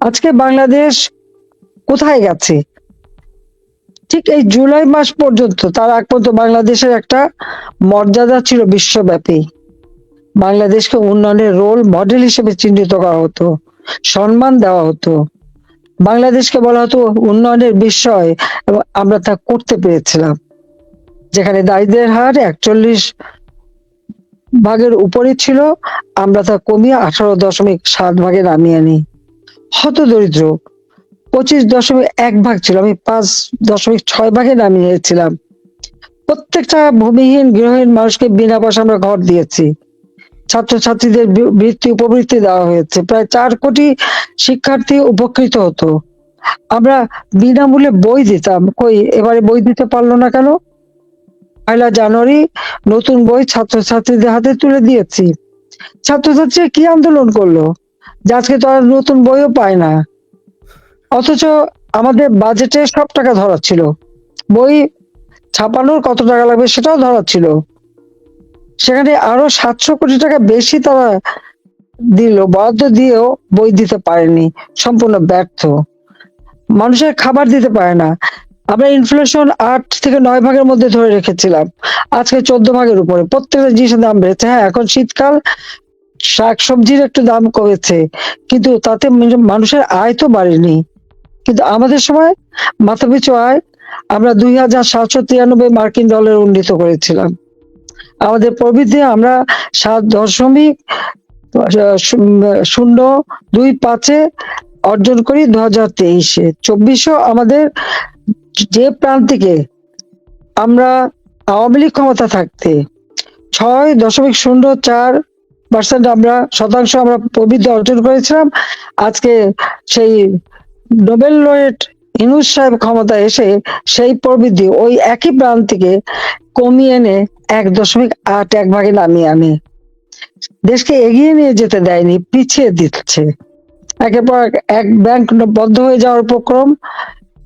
আজকে বাংলাদেশ কোথায় গেছে? ঠিক এই জুলাই মাস পর্যন্ত তার আগ পর্যন্ত বাংলাদেশের একটা মর্যাদা ছিল বিশ্বব্যাপী। বাংলাদেশকে উন্নয়নের রোল মডেল হিসেবে চিহ্নিত করা হতো, সম্মান দেওয়া হতো। বাংলাদেশকে বলা হতো উন্নয়নের বিষয় এবং আমরা তা করতে পেরেছিলাম। যেখানে দারিদ্রের হার একচল্লিশ ভাগের উপরে ছিল, আমরা তা কমিয়ে আঠারো দশমিক সাত ভাগে নামিয়ে আনি। হত দরিদ্র পঁচিশ দশমিক এক ভাগ ছিল। আমি পাঁচ দশমিক ছয় ভাগে নামিয়েছিলাম। প্রত্যেকটা ভূমিহীন গৃহহীন মানুষকে বিনা পয়সা আমরা ঘর দিয়েছি। ছাত্রছাত্রীদের বৃত্তি উপবৃত্তি দেওয়া হয়েছে। প্রায় চার কোটি শিক্ষার্থী উপকৃত হতো। আমরা বিনামূল্যে বই দিতাম। কই, এবারে বই দিতে পারল না কেন? পয়লা জানুয়ারি নতুন বই ছাত্রছাত্রীদের হাতে তুলে দিয়েছি। ছাত্রছাত্রীরা কি আন্দোলন করল? যে আজকে আর নতুন বইও পায় না। অথচ আমাদের বাজেটে সব টাকা ধরা ছিল বই ছাপানোর কত টাকা লাগবে সেটাও ধরা ছিল সেখানে আরও সাতশো কোটি টাকা বেশি তারা দিল, বরাদ্দ দিয়েও বই দিতে পারেনি, সম্পূর্ণ ব্যর্থ। মানুষের খাবার দিতে পারে না। আমরা ইনফ্লেশন আট থেকে নয় ভাগের মধ্যে ধরে রেখেছিলাম। আজকে চোদ্দ ভাগের উপরে। প্রত্যেকটা জিনিসের দাম বেড়েছে। হ্যাঁ এখন শীতকাল শাক সবজির একটু দাম কমেছে, কিন্তু তাতে মানুষের আয় তো বাড়েনি। কিন্তু আমাদের সময় মাথাপিছু আয় আমরা দুই হাজার সাতশো তিরানব্বই মার্কিন ডলার উন্নীত করেছিলাম। আমাদের প্রবৃদ্ধি আমরা সাত দশমিক, শূন্য- শূন্য দুই পাঁচে অর্জন করি দু হাজার তেইশে। চব্বিশও আমাদের যে প্রান্তিকে আমরা আওয়ামী লীগ ক্ষমতা থাকতে, ছয় দশমিক শূন্য চার পার্সেন্ট আমরা শতাংশ আমরা প্রবৃদ্ধি অর্জন করেছিলাম। আজকে সেই নোবেল লয়েট ইনুস সাহেব ক্ষমতা এসে সেই প্রবৃদ্ধি ওই একই প্রান্তিকে কমিয়ে এনে এক দশমিক আট এক ভাগে নামিয়ে আনে। দেশকে এগিয়ে নিয়ে যেতে দেয়নি, পিছিয়ে দিচ্ছে। একের পর এক ব্যাংক বন্ধ হয়ে যাওয়ার উপক্রম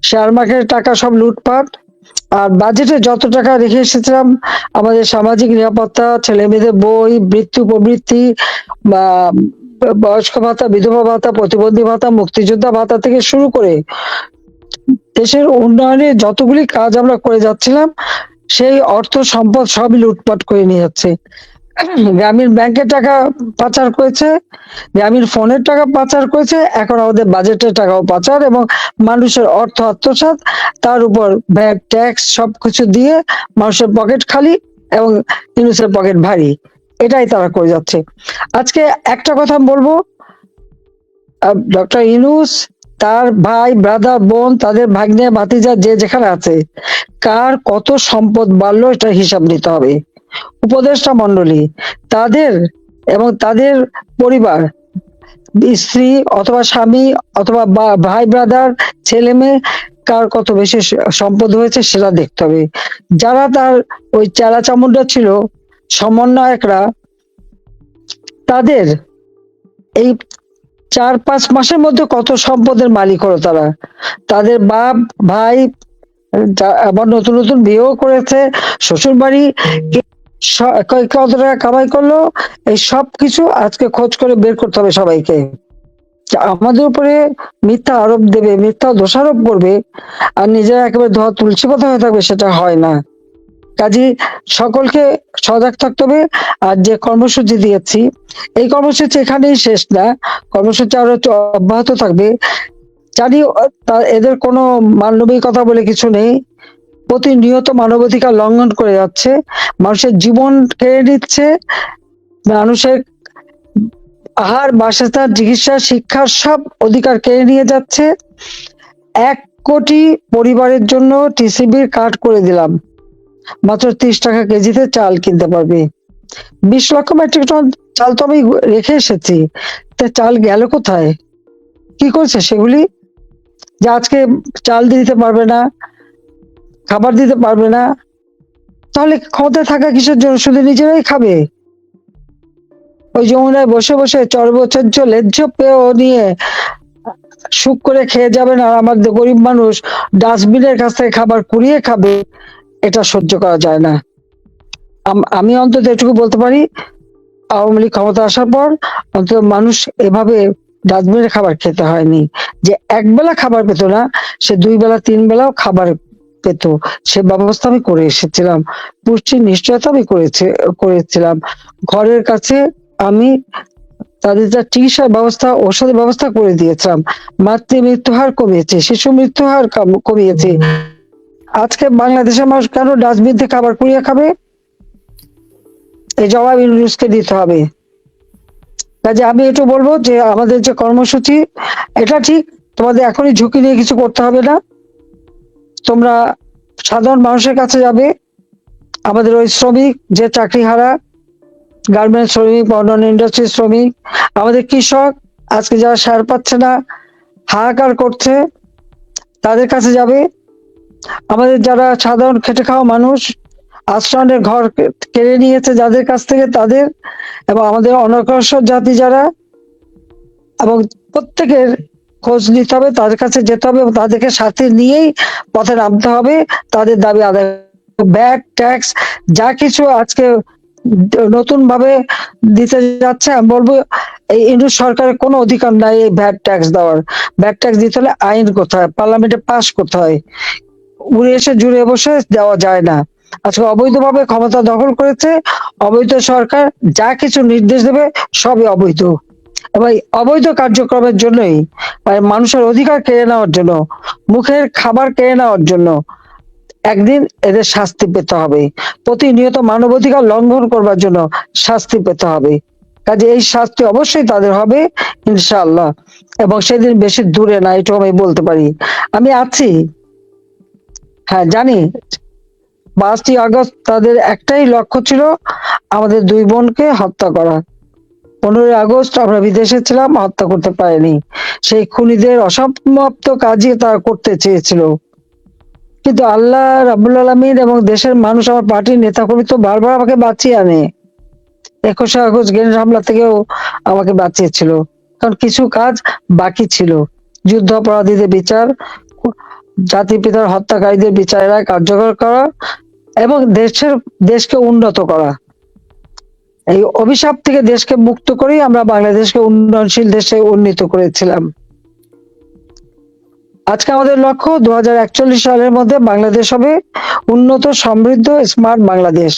শেয়ার মার্কেটের টাকা সব লুটপাট আর বাজেটে যত টাকা রেখে এসেছিলাম, আমাদের সামাজিক নিরাপত্তা ছেলে মেয়েদের বই বৃত্তি প্রবৃত্তি, বা বয়স্ক ভাতা, বিধবা ভাতা, প্রতিবন্ধী ভাতা, মুক্তিযোদ্ধা ভাতা থেকে শুরু করে দেশের উন্নয়নে যতগুলি কাজ আমরা করে যাচ্ছিলাম, সেই অর্থ সম্পদ সবই লুটপাট করে নিয়ে যাচ্ছে। গ্রামীণ ব্যাংকের টাকা পাচার করেছে, গ্রামীণ ফোনের টাকা পাচার করেছে, এখন আমাদের বাজেটের টাকাও পাচার এবং মানুষের অর্থ আত্মসাৎ, তার উপর ব্যাগ ট্যাক্স সবকিছু দিয়ে মানুষের পকেট খালি এবং ইউনুসের পকেট ভারী, এটাই তারা করে যাচ্ছে। আজকে একটা কথা বলব ডক্টর ইনুস তার ভাই, ব্রাদার, বোন, তাদের ভাগ্নে, ভাতিজা, যে যেখানে আছে, কার কত সম্পদ বাড়লো, এটা হিসাব নিতে হবে। উপদেষ্টা মন্ডলী তাদের এবং তাদের পরিবার, স্ত্রী অথবা স্বামী অথবা ভাই ব্রাদার ছেলে মেয়ে, কার কত বেশি সম্পদ হয়েছে সেটা দেখতে হবে। যারা তার ওই চেলা চামুন্ডা ছিল, সমন্বয়করা, তাদের এই চার পাঁচ মাসের মধ্যে কত সম্পদের মালিক হলো তারা। তাদের বাপ, ভাই আবার নতুন নতুন বিয়েও করেছে শ্বশুর বাড়ি কত টাকা কামাই করল? এই সব কিছু আজকে খোঁজ করে বের করতে হবে সবাইকে। আমাদের উপরে মিথ্যা আরোপ দেবে, মিথ্যা দোষারোপ করবে, আর নিজেরা একেবারে ধোয়া তুলসী পাতা হয়ে থাকবে সেটা হয় না। কাজী সকলকে সজাগ থাকতে হবে, আর যে কর্মসূচি দিয়েছি, এই কর্মসূচি এখানেই শেষ না। কর্মসূচি আরও অব্যাহত থাকবে। জানি এদের কোনো মানবিকতা বলে কিছু নেই। প্রতিনিয়ত মানবাধিকার লঙ্ঘন করে যাচ্ছে, মানুষের জীবন কেড়ে নিচ্ছে মানুষের আহার, বাসস্থান, চিকিৎসা শিক্ষার সব অধিকার কেড়ে নিয়ে যাচ্ছে। এক কোটি পরিবারের জন্য টিসিবির কার্ড করে দিলাম। মাত্র ত্রিশ টাকা কেজিতে চাল কিনতে পারবে। বিশ লক্ষ মেট্রিক টন চাল তো আমি রেখে এসেছি। তা চাল গেল কোথায়? কি করছে সেগুলি? যে আজকে চাল দিতে পারবে না খাবার দিতে পারবে না। তাহলে ক্ষমতায় থাকা কিসের জন্য? শুধু নিজেরাই খাবে? ওই যমুনায় বসে বসে চর্বচর্য, লেজ্জ পেয়েও নিয়ে সুখ করে খেয়ে যাবেন আর আমাদের গরিব মানুষ ডাস্টবিনের কাছ থেকে খাবার কুড়িয়ে খাবে। এটা সহ্য করা যায় না। আম- আমি অন্তত এটুকু বলতে পারি, আওয়ামী লীগ ক্ষমতা আসার পর অন্তত মানুষ এভাবে ডাস্টবিনের খাবার খেতে হয়নি। যে একবেলা খাবার পেত না, সে দুই বেলা তিন বেলাও খাবার পেত। সে ব্যবস্থা আমি করে এসেছিলাম। পুষ্টির নিশ্চয়তা আমি করেছে, করেছিলাম। ঘরের কাছে আমি তাদের যা চিকিৎসার ব্যবস্থা ওষুধের ব্যবস্থা করে দিয়েছিলাম। মাতৃ মৃত্যু হার কমিয়েছে, শিশু মৃত্যু হার কমিয়েছে। আজকে বাংলাদেশের মানুষ কেন ডাস্টবিন থেকে খাবার কুড়িয়ে খাবে? এই জবাব ইউনুসকে দিতে হবে। কাজে আমি একটু বলব যে আমাদের যে কর্মসূচি, এটা ঠিক। তোমাদের এখনই ঝুঁকি নিয়ে কিছু করতে হবে না। তোমরা সাধারণ মানুষের কাছে যাবে। আমাদের ওই শ্রমিক, যে চাকরি হারা গার্মেন্টস শ্রমিক বর্ণন ইন্ডাস্ট্রি শ্রমিক, আমাদের কৃষক, আজকে যারা সার পাচ্ছে না, হাহাকার করছে, তাদের কাছে যাবে। আমাদের যারা সাধারণ খেটে খাওয়া মানুষ আশ্রমের ঘর কেড়ে নিয়েছে যাদের কাছ থেকে, তাদের এবং আমাদের অনগ্রসর জাতি যারা এবং প্রত্যেকের খোঁজ নিতে হবে, তাদের কাছে যেতে হবে এবং তাদেরকে সাথে নিয়েই পথে নামতে হবে। তাদের দাবি আদায় ব্যাট ট্যাক্স, যা কিছু আজকে নতুন ভাবে দিতে যাচ্ছে, আমি বলব এই ইন্ডু সরকারের কোনো অধিকার নাই এই ভ্যাট ট্যাক্স দেওয়ার। ভ্যাট ট্যাক্স দিতে হলে আইন কোথায় পার্লামেন্টে পাশ করতে হয়। উড়ে এসে, জুড়ে বসে দেওয়া যায় না। আজকে অবৈধভাবে ক্ষমতা দখল করেছে, অবৈধ সরকার যা কিছু নির্দেশ দেবে সবই অবৈধ। এবং অবৈধ কার্যক্রমের জন্যই মানে মানুষের অধিকার কেড়ে নেওয়ার জন্য, মুখের খাবার কেড়ে নেওয়ার জন্য একদিন এদের শাস্তি পেতে হবে। প্রতিনিয়ত মানবাধিকার লঙ্ঘন করবার জন্য শাস্তি পেতে হবে। কাজে এই শাস্তি অবশ্যই তাদের হবে, ইনশাআল্লাহ। এবং সেদিন বেশি দূরে না, এটুকু আমি বলতে পারি। আমি আছি। হ্যাঁ জানি। পাঁচই আগস্ট তাদের একটাই লক্ষ্য ছিল, আমাদের দুই বোনকে হত্যা করা। পনেরোই আগস্ট আমরা বিদেশে ছিলাম হত্যা করতে পারেনি। সেই খুনিদের অসমাপ্ত কাজই তারা করতে চেয়েছিল। কিন্তু আল্লাহ রাবুল আলমিন এবং দেশের মানুষ আমার পার্টির নেতাকর্মী তো বারবার আমাকে বাঁচিয়ে আনে। একুশে আগস্ট গ্রেনেড হামলা থেকেও আমাকে বাঁচিয়েছিল, কারণ কিছু কাজ বাকি ছিল। যুদ্ধ অপরাধীদের বিচার জাতির পিতার হত্যাকারীদের বিচারেরা কার্যকর করা এবং দেশের, দেশকে উন্নত করা। এই অভিশাপ থেকে দেশকে মুক্ত করেই আমরা বাংলাদেশকে উন্নয়নশীল দেশে উন্নীত করেছিলাম। আজকে আমাদের লক্ষ্য দুহাজার একচল্লিশ সালের মধ্যে বাংলাদেশ হবে উন্নত, সমৃদ্ধ, স্মার্ট বাংলাদেশ।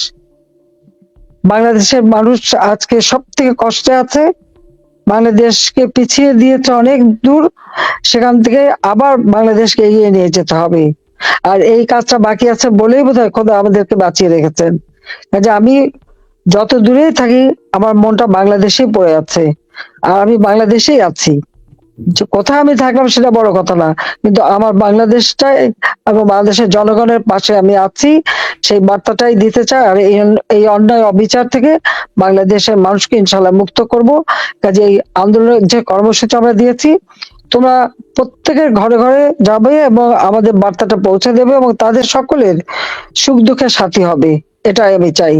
বাংলাদেশের মানুষ আজকে সব থেকে কষ্টে আছে। বাংলাদেশকে পিছিয়ে দিয়েছে অনেক দূর, সেখান থেকে আবার বাংলাদেশকে এগিয়ে নিয়ে যেতে হবে। আর এই কাজটা বাকি আছে বলেই বোধ হয় খোদা আমাদেরকে বাঁচিয়ে রেখেছেন। আমি যত দূরেই থাকি, আমার মনটা বাংলাদেশেই পড়ে আছে আর আমি বাংলাদেশেই আছি। কোথায় আমি থাকলাম সেটা বড় কথা না। কিন্তু আমার বাংলাদেশটাই এবং বাংলাদেশের জনগণের পাশে আমি আছি, সেই বার্তাটাই দিতে চাই। আর এই এই অন্যায়, অবিচার থেকে বাংলাদেশের মানুষকে ইনশাল্লাহ মুক্ত করব। কাজে এই আন্দোলনের যে কর্মসূচি আমরা দিয়েছি, তোমরা প্রত্যেকের ঘরে ঘরে যাবে এবং আমাদের বার্তাটা পৌঁছে দেবে এবং তাদের সকলের সুখ দুঃখের সাথী হবে। এটাই আমি চাই।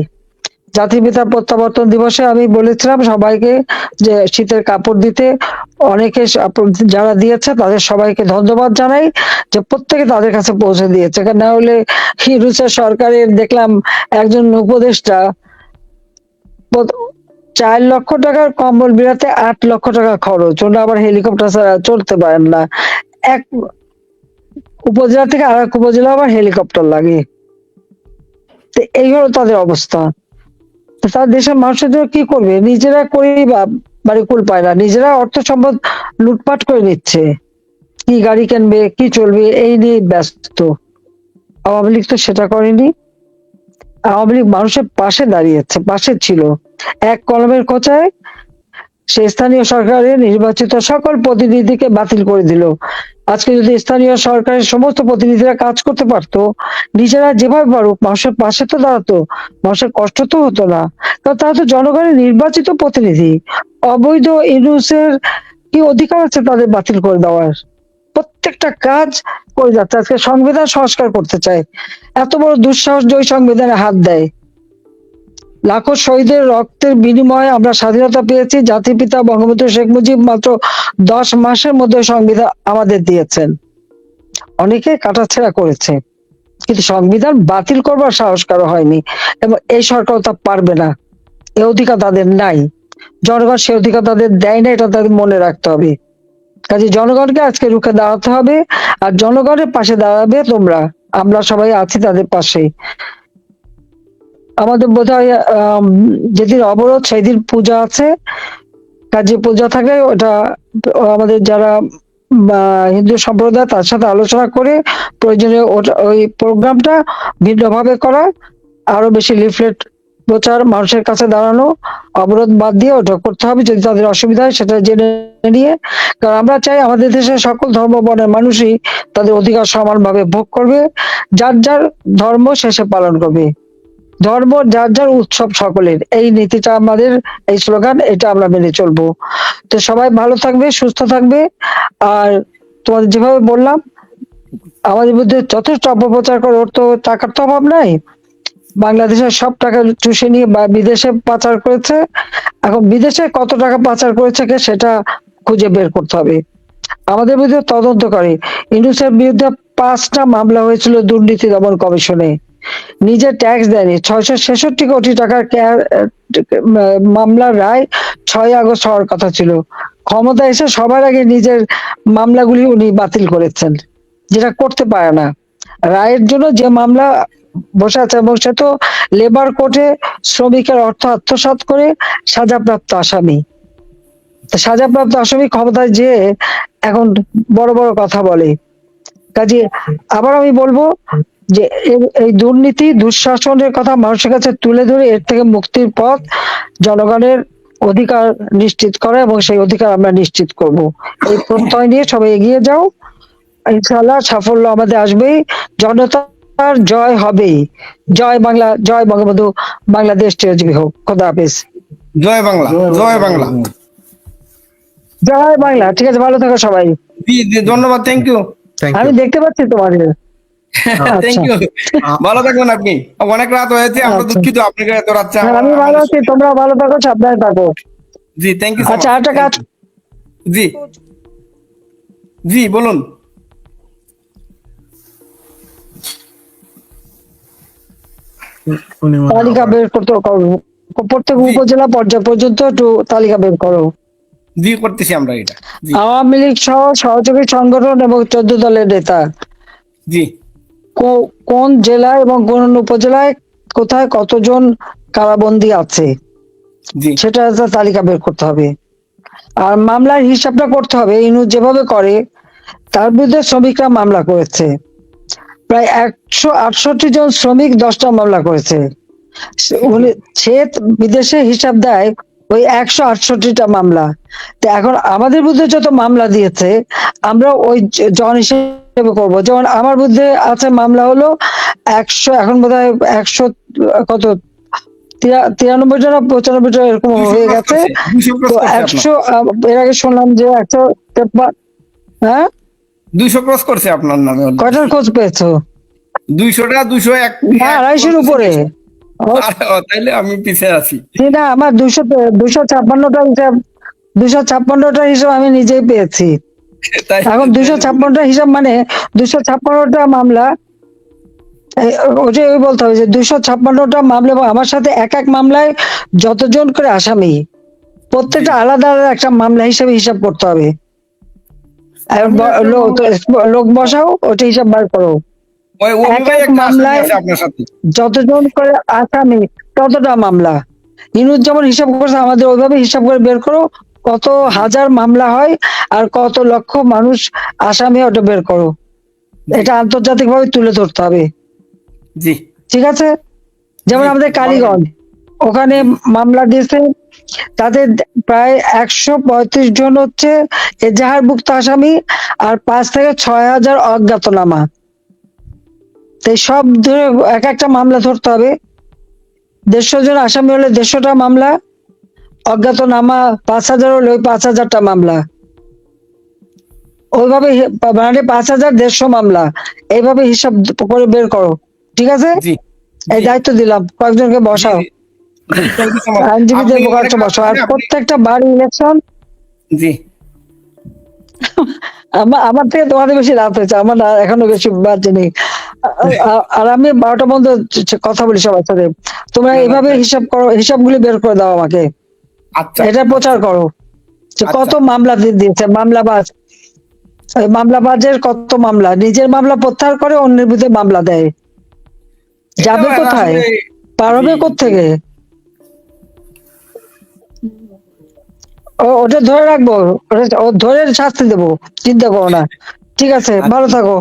জাতির পিতা প্রত্যাবর্তন দিবসে আমি বলেছিলাম সবাইকে যে শীতের কাপড় দিতে অনেকে যারা দিয়েছে তাদের সবাইকে ধন্যবাদ জানাই যে প্রত্যেকে তাদের কাছে পৌঁছে দিয়েছে। না হলে হিরুসের সরকারের দেখলাম একজন উপদেষ্টা চার লক্ষ টাকার কম্বল বিরাতে আট লক্ষ টাকা খরচ। ওরা আবার হেলিকপ্টার ছাড়া চলতে পারেন না। এক উপজেলা থেকে আর এক উপজেলা আবার হেলিকপ্টার লাগে। এই হলো তাদের অবস্থা। তার দেশের মানুষের জন্য কি করবে? নিজেরা করেই বা বাড়ি কুল পায় না। নিজেরা অর্থ সম্পদ লুটপাট করে নিচ্ছে। কি গাড়ি কিনবে, কি চলবে, এই নিয়ে ব্যস্ত। আওয়ামী লীগ তো সেটা করেনি। আওয়ামী লীগ মানুষের পাশে দাঁড়িয়েছে, পাশে ছিল। এক কলমের কোচায় সে স্থানীয় সরকারের নির্বাচিত সকল প্রতিনিধিকে বাতিল করে দিল। আজকে যদি স্থানীয় সরকারের সমস্ত প্রতিনিধিরা কাজ করতে পারতো, নিজেরা যেভাবে পারুক, মানুষের পাশে তো দাঁড়াতো, মানুষের কষ্ট তো হতো না কারণ তারা তো জনগণের নির্বাচিত প্রতিনিধি। অবৈধ ইনুসের কি অধিকার আছে তাদের বাতিল করে দেওয়ার? প্রত্যেকটা কাজ করে যাচ্ছে। আজকে সংবিধান সংস্কার করতে চায়। এত বড় দুঃসাহস যে সংবিধানে হাত দেয়। লাখো শহীদের রক্তের বিনিময়ে আমরা স্বাধীনতা পেয়েছি। জাতির পিতা বঙ্গবন্ধু শেখ মুজিব মাত্র দশ মাসের মধ্যে সংবিধান আমাদের দিয়েছেন। অনেকে কাটাছেড়া করেছে। কিন্তু সংবিধান বাতিল করবার সাহস কারও হয়নি এবং এই সরকার তা পারবে না। এ অধিকার তাদের নাই। জনগণ সে অধিকার তাদের দেয় না, এটা তাদের মনে রাখতে হবে। কাজে জনগণকে আজকে রুখে দাঁড়াতে হবে আর জনগণের পাশে দাঁড়াবে তোমরা। আমরা সবাই আছি তাদের পাশে। আমাদের বোধ হয় যেদিন অবরোধ সেই দিন পূজা আছে। কাজে পূজা থাকে, ওটা আমাদের যারা হিন্দু সম্প্রদায়, তার সাথে আলোচনা করে প্রয়োজনে ওটা, ওই প্রোগ্রামটা ভিন্নভাবে করা আরও বেশি লিফলেট প্রচার, মানুষের কাছে দাঁড়ানো, অবরোধ বাদ দিয়ে ওটা করতে হবে যদি তাদের অসুবিধা হয়, সেটা জেনে নিয়ে। কারণ আমরা চাই আমাদের দেশের সকল ধর্ম, বর্ণের মানুষই তাদের অধিকার সমানভাবে ভোগ করবে, যার যার ধর্ম শেষে পালন করবে। ধর্ম, যার যার উৎসব সকলের। এই নীতিটা আমাদের, এই স্লোগান, এটা আমরা মেনে চলবো। তো সবাই ভালো থাকবে, সুস্থ থাকবে। আর তোমাদের যেভাবে বললাম, আমাদের মধ্যে যথেষ্ট অপপ্রচার করে, ওর তো টাকার তো অভাব নাই। বাংলাদেশের সব টাকা চুষে নিয়ে বা বিদেশে পাচার করেছে। এখন বিদেশে কত টাকা পাচার করেছে কে, সেটা খুঁজে বের করতে হবে। আমাদের বিরুদ্ধে তদন্ত করে। ইউনুসের বিরুদ্ধে পাঁচটা মামলা হয়েছিল দুর্নীতি দমন কমিশনে। নিজে ট্যাক্স দেয়নি। ছয়শো ছেষট্টি কোটি টাকার মামলার রায় ছয় আগস্ট হওয়ার কথা ছিল। ক্ষমতা এসে সবার আগে নিজের মামলাগুলি উনি বাতিল করেছেন, যেটা করতে পারে না। রায়ের জন্য যে মামলা বসে আছে এবং সে তো লেবার কোর্টে শ্রমিকের অর্থ আত্মসাৎ করে সাজাপ্রাপ্ত আসামি। সাজাপ্রাপ্ত আসামি ক্ষমতায় যে এখন বড় বড় কথা বলে। কাজে আবার আমি বলব যে এই দুর্নীতি দুঃশাসনের কথা মানুষের কাছে তুলে ধরে এর থেকে মুক্তির পথ জনগণের অধিকার নিশ্চিত করা এবং সেই অধিকার আমরা নিশ্চিত করব। এই প্রত্যয় নিয়ে সবাই এগিয়ে যাও। ইনশাআল্লাহ সাফল্য আমাদের আসবেই। জনতার জয় হবেই। জয় বাংলা জয় বঙ্গবন্ধু বাংলাদেশ চিরজীবী হোক। খোদা হাফেজ। জয় বাংলা জয় বাংলা। জয় বাংলা। ঠিক আছে ভালো থাকো সবাই। ধন্যবাদ থ্যাংক ইউ আমি দেখতে পাচ্ছি তোমাদের। থ্যাংক ইউ ভালো থাকবেন আপনি। অনেক রাত হয়েছে আমরা আচ্ছা। দুঃখিত আপনাকে এত রাত আমি ভালো আছি তোমরা ভালো থাকো সাবধানে থাকো। জি থ্যাংক ইউ আচ্ছা একটা কাজ। জি। জি বলুন। তালিকা বের করতে করো। প্রত্যেক উপজেলা পর্যায় পর্যন্ত একটু তালিকা বের করো। জি করতেছি আমরা এটা। আওয়ামী লীগ সহ সহযোগী সংগঠন এবং চোদ্দ দলের নেতা। জি। কোন জেলায় এবং কোন উপজেলায় কোথায় কতজন কারাবন্দী আছে? সেটা একটা তালিকা বের করতে হবে। আর মামলার হিসাবটা করতে হবে। ইনু যেভাবে করে তার বিরুদ্ধে শ্রমিকরা মামলা করেছে। প্রায় একশো আটষট্টি জন শ্রমিক দশটা মামলা করেছে। সে বিদেশে হিসাব দেয় ওই একশো আটষট্টিটা মামলা। তো এখন আমাদের বিরুদ্ধে যত মামলা দিয়েছে আমরা ওই জন হিসেবে করব যেমন আমার বিরুদ্ধে আছে মামলা হলো একশো এখন বোধ হয় একশো কত? তিরা- তিরানব্বইটা না পঁচানব্বইটা এরকম হয়ে গেছে। তো একশো এর আগে শুনলাম যে একশো হ্যাঁ? দুইশো ক্রস করছে আপনার নামে। কয়টার খোঁজ পেয়েছ? দুইশোটা দুশো এক হ্যাঁ আড়াইশোর উপরে। তাইলে আমি পিছিয়ে আছি। না আমার দুশো দুশো ছাপ্পান্নটা হিসাব দুশো ছাপ্পান্নটা হিসাব আমি নিজেই পেয়েছি। এখন দুশো ছাপ্পান্নটা হিসাব মানে দুশো ছাপ্পান্নটা মামলা ওটাই ওই বলতে হবে যে দুশো ছাপ্পান্নটা মামলা এবং আমার সাথে এক এক মামলায় যতজন করে আসামি প্রত্যেকটা আলাদা আলাদা একটা মামলা হিসাবে হিসাব করতে হবে। আর লোক বসাও ওটা হিসাব বার করো। যতজন করে আসামি ততটা মামলা। ইনুজ যেমন হিসাব করছে আমাদের ওইভাবে হিসাব করে বের করো কত হাজার মামলা হয় আর কত লক্ষ মানুষ আসামি ওটা বের করো। এটা আন্তর্জাতিক ভাবে তুলে ধরতে হবে। জি। ঠিক আছে? যেমন আমাদের কালীগঞ্জ ওখানে মামলা দিয়েছে তাদের প্রায় একশো পঁয়ত্রিশ জন হচ্ছে এজাহারভুক্ত আসামি আর পাঁচ থেকে ছয় হাজার অজ্ঞাতনামা। এই সব ধরে এক একটা মামলা ধরতে হবে। দেড়শো জন আসামি হলে দেড়শোটা মামলা অজ্ঞাতনামা পাঁচ হাজার হলে ওই পাঁচ হাজারটা মামলা। ওইভাবে মানে পাঁচ হাজার দেড়শো মামলা। এইভাবে হিসাব করে বের করো ঠিক আছে? এই দায়িত্ব দিলাম কয়েকজনকে বসাও. আইনজীবীদের বসাও। আর প্রত্যেকটা বাড়ি ইলেকশন জি। আমার থেকে তোমাদের বেশি রাত হয়েছে আমার এখনও বেশি বাজে নেই। আর আমি বারোটা পর্যন্ত কথা বলি সবার সাথে। তোমরা না, এইভাবে না। হিসাব করো হিসাবগুলি বের করে দাও আমাকে। আচ্ছা এটা প্রচার করো যে আচ্ছা। কত মামলা দিয়েছে মামলাবাজ। মামলাবাজের কত মামলা নিজের মামলা প্রত্যাহার করে অন্যের বিরুদ্ধে মামলা দেয়। যাবে কোথায়? পারবে কোথেকে ও ওটা ধরে রাখব ধরে শাস্তি দেবো চিন্তা করো না। ঠিক আছে ভালো থাকো।